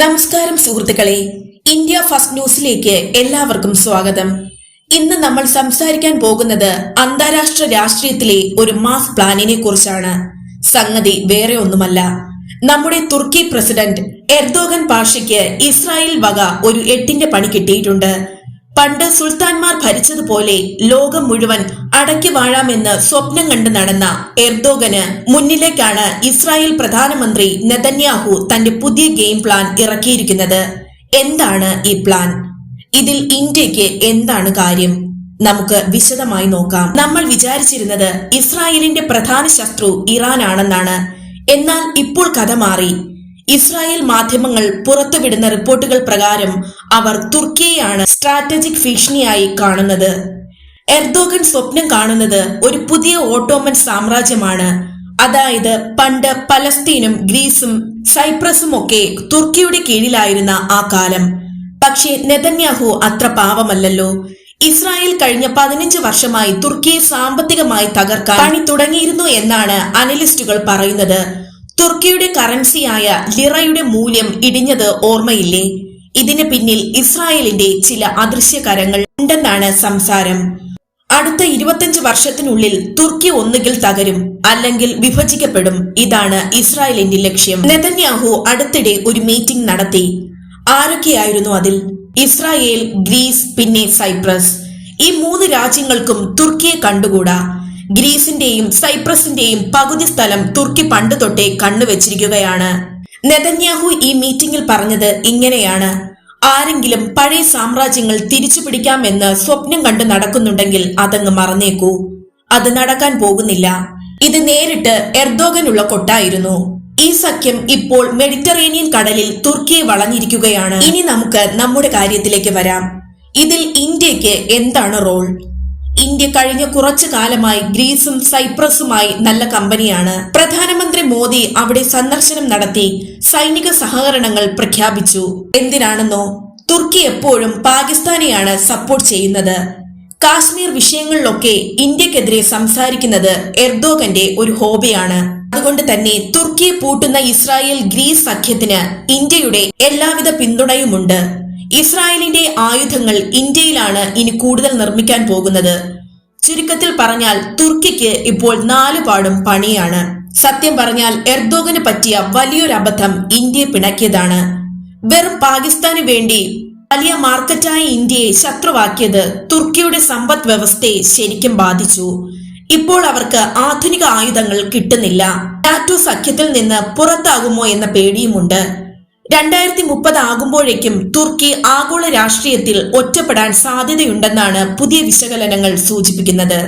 നമസ്കാരം സുഹൃത്തുക്കളെ India first ന്യൂസിലേക്ക് എല്ലാവർക്കും സ്വാഗതം. ഇന്ന് നമ്മൾ സംസാരിക്കാൻ പോകുന്നത് അന്താരാഷ്ട്ര രാഷ്ട്രീയത്തിലെ ഒരു മാസ് പ്ലാനിനെ കുറിച്ചാണ്. സംഗതി വേറെ ഒന്നുമല്ല. നമ്മുടെ തുർക്കി പ്രസിഡന്റ് എർദോഗൻ പാഷയ്ക്ക് ഇസ്രായേൽ വക ഒരു എട്ടിന്റെ പണി കിട്ടിയിട്ടുണ്ട്. പണ്ട് സുൽത്താൻമാർ ഭരിച്ചതുപോലെ ലോകം മുഴുവൻ അടക്കി വാഴാമെന്ന് സ്വപ്നം കണ്ട് നടന്ന എർദോഗന് മുന്നിലേക്കാണ് ഇസ്രായേൽ പ്രധാനമന്ത്രി നെതന്യാഹു തന്റെ പുതിയ ഗെയിം പ്ലാൻ ഇറക്കിയിരിക്കുന്നത്. എന്താണ് ഈ പ്ലാൻ? ഇതിൽ ഇന്ത്യയ്ക്ക് എന്താണ് കാര്യം? നമുക്ക് വിശദമായി നോക്കാം. നമ്മൾ വിചാരിച്ചിരുന്നത് ഇസ്രായേലിന്റെ പ്രധാന ശത്രു ഇറാനാണെന്നാണ്. എന്നാൽ ഇപ്പോൾ കഥ മാറി. ഇസ്രായേൽ മാധ്യമങ്ങൾ പുറത്തുവിടുന്ന റിപ്പോർട്ടുകൾ പ്രകാരം അവർ തുർക്കിയെയാണ് സ്ട്രാറ്റജിക് ഭീഷണിയായി കാണുന്നത്. എർദോഗൻ സ്വപ്നം കാണുന്നത് ഒരു പുതിയ ഓട്ടോമൻ സാമ്രാജ്യമാണ്. അതായത് പണ്ട് പലസ്തീനും ഗ്രീസും സൈപ്രസും ഒക്കെ തുർക്കിയുടെ കീഴിലായിരുന്ന ആ കാലം. പക്ഷേ നെതന്യാഹു അത്ര പാവമല്ലല്ലോ. ഇസ്രായേൽ കഴിഞ്ഞ പതിനഞ്ച് വർഷമായി തുർക്കിയെ സാമ്പത്തികമായി തകർക്കാൻ പണി തുടങ്ങിയിരുന്നു എന്നാണ് അനലിസ്റ്റുകൾ പറയുന്നത്. തുർക്കിയുടെ കറൻസിയായ ലിറയുടെ മൂല്യം ഇടിഞ്ഞത് ഓർമ്മയില്ലേ? ഇതിന് പിന്നിൽ ഇസ്രായേലിന്റെ ചില അദൃശ്യ കരങ്ങൾ ഉണ്ടെന്നാണ് സംസാരം. അടുത്ത ഇരുപത്തിയഞ്ച് വർഷത്തിനുള്ളിൽ തുർക്കി ഒന്നുകിൽ തകരും അല്ലെങ്കിൽ വിഭജിക്കപ്പെടും. ഇതാണ് ഇസ്രായേലിന്റെ ലക്ഷ്യം. നെതന്യാഹു അടുത്തിടെ ഒരു മീറ്റിംഗ് നടത്തി. ആരൊക്കെയായിരുന്നു അതിൽ? ഇസ്രായേൽ ഗ്രീസ് പിന്നെ സൈപ്രസ്. ഈ മൂന്ന് രാജ്യങ്ങൾക്കും തുർക്കിയെ കണ്ടുകൂടാ? ഗ്രീസിന്റെയും സൈപ്രസിന്റെയും പകുതി സ്ഥലം തുർക്കി പണ്ട് തൊട്ടേ കണ്ണുവെച്ചിരിക്കുകയാണ് നെതന്യാഹു ഈ മീറ്റിംഗിൽ പറഞ്ഞത് ഇങ്ങനെയാണ്. ആരെങ്കിലും പഴയ സാമ്രാജ്യങ്ങൾ തിരിച്ചു പിടിക്കാമെന്ന് സ്വപ്നം കണ്ട് നടക്കുന്നുണ്ടെങ്കിൽ അതങ്ങ് മറന്നേക്കൂ. അത് നടക്കാൻ പോകുന്നില്ല. ഇത് നേരിട്ട് എർദോഗനുള്ള കൊട്ടായിരുന്നു. ഈ സഖ്യം ഇപ്പോൾ മെഡിറ്ററേനിയൻ കടലിൽ തുർക്കിയെ വളഞ്ഞിരിക്കുകയാണ്. ഇനി നമുക്ക് നമ്മുടെ കാര്യത്തിലേക്ക് വരാം. ഇതിൽ ഇന്ത്യയ്ക്ക് എന്താണ് റോൾ? ഇന്ത്യ കഴിഞ്ഞ കുറച്ചു കാലമായി ഗ്രീസും സൈപ്രസുമായി നല്ല കമ്പനിയാണ്. പ്രധാനമന്ത്രി മോദി അവിടെ സന്ദർശനം നടത്തി സൈനിക സഹകരണങ്ങൾ പ്രഖ്യാപിച്ചു. എന്തിനാണെന്നോ? തുർക്കി എപ്പോഴും പാകിസ്ഥാനെയാണ് സപ്പോർട്ട് ചെയ്യുന്നത്. കാശ്മീർ വിഷയങ്ങളിലൊക്കെ ഇന്ത്യക്കെതിരെ സംസാരിക്കുന്നത് എർദോഗന്റെ ഒരു ഹോബിയാണ്. അതുകൊണ്ട് തന്നെ തുർക്കിയെ പൂട്ടുന്ന ഇസ്രായേൽ ഗ്രീസ് സഖ്യത്തിന് ഇന്ത്യയുടെ എല്ലാവിധ പിന്തുണയുമുണ്ട്. ഇസ്രായേലിന്റെ ആയുധങ്ങൾ ഇന്ത്യയിലാണ് ഇനി കൂടുതൽ നിർമ്മിക്കാൻ പോകുന്നത്. ചുരുക്കത്തിൽ പറഞ്ഞാൽ തുർക്കിക്ക് ഇപ്പോൾ നാലു പാടും പണിയാണ്. സത്യം പറഞ്ഞാൽ എർദോഗന് പറ്റിയ വലിയൊരു അബദ്ധം ഇന്ത്യയെ പിണക്കിയതാണ്. വെറും പാകിസ്ഥാന് വേണ്ടി വലിയ മാർക്കറ്റായ ഇന്ത്യയെ ശത്രുവാക്കിയത് തുർക്കിയുടെ സമ്പദ് വ്യവസ്ഥയെ ശരിക്കും ബാധിച്ചു. ഇപ്പോൾ അവർക്ക് ആധുനിക ആയുധങ്ങൾ കിട്ടുന്നില്ല. നാറ്റോ സഖ്യത്തിൽ നിന്ന് പുറത്താകുമോ എന്ന പേടിയുമുണ്ട്. രണ്ടായിരത്തി മുപ്പത് ആകുമ്പോഴേക്കും തുർക്കി ആഗോള രാഷ്ട്രീയത്തിൽ ഒറ്റപ്പെടാൻ സാധ്യതയുണ്ടെന്നാണ് പുതിയ വിശകലനങ്ങൾ സൂചിപ്പിക്കുന്നത്.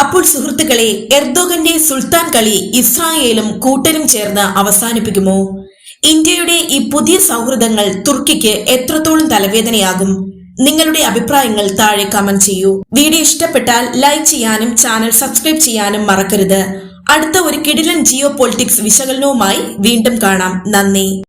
അപ്പോൾ സുഹൃത്തുക്കളെ എർദോഗന്റെ സുൽത്താൻ കളി ഇസ്രായേലും കൂട്ടരും ചേർന്ന് അവസാനിപ്പിക്കുമോ? ഇന്ത്യയുടെ ഈ പുതിയ സൗഹൃദങ്ങൾ തുർക്കിക്ക് എത്രത്തോളം തലവേദനയാകും? നിങ്ങളുടെ അഭിപ്രായങ്ങൾ താഴെ കമന്റ് ചെയ്യൂ. വീഡിയോ ഇഷ്ടപ്പെട്ടാൽ ലൈക്ക് ചെയ്യാനും ചാനൽ സബ്സ്ക്രൈബ് ചെയ്യാനും മറക്കരുത്. അടുത്ത ഒരു കിടിലൻ ജിയോ പൊളിറ്റിക്സ് വിശകലനവുമായി വീണ്ടും കാണാം. നന്ദി.